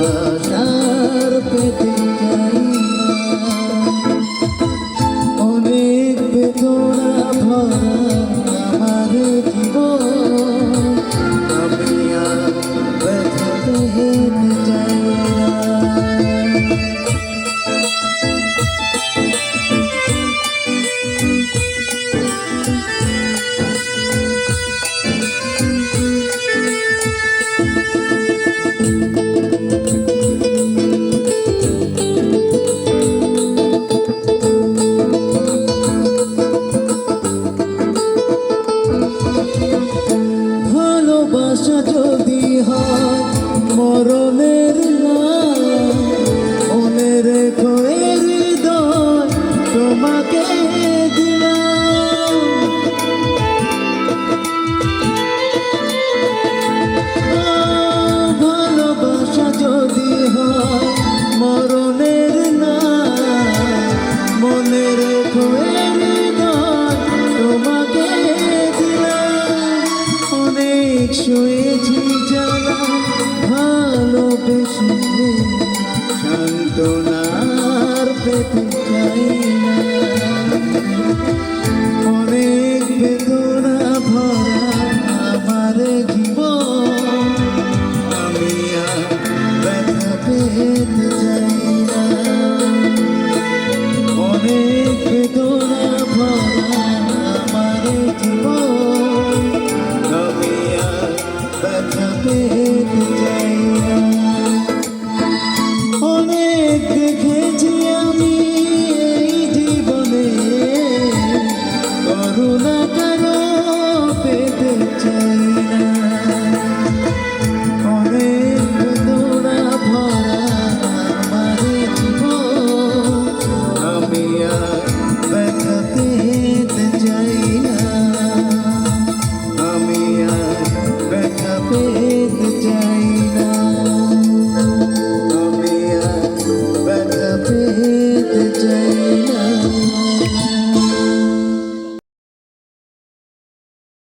world. শোয়েছি যারা ভালোবেসে শান্ত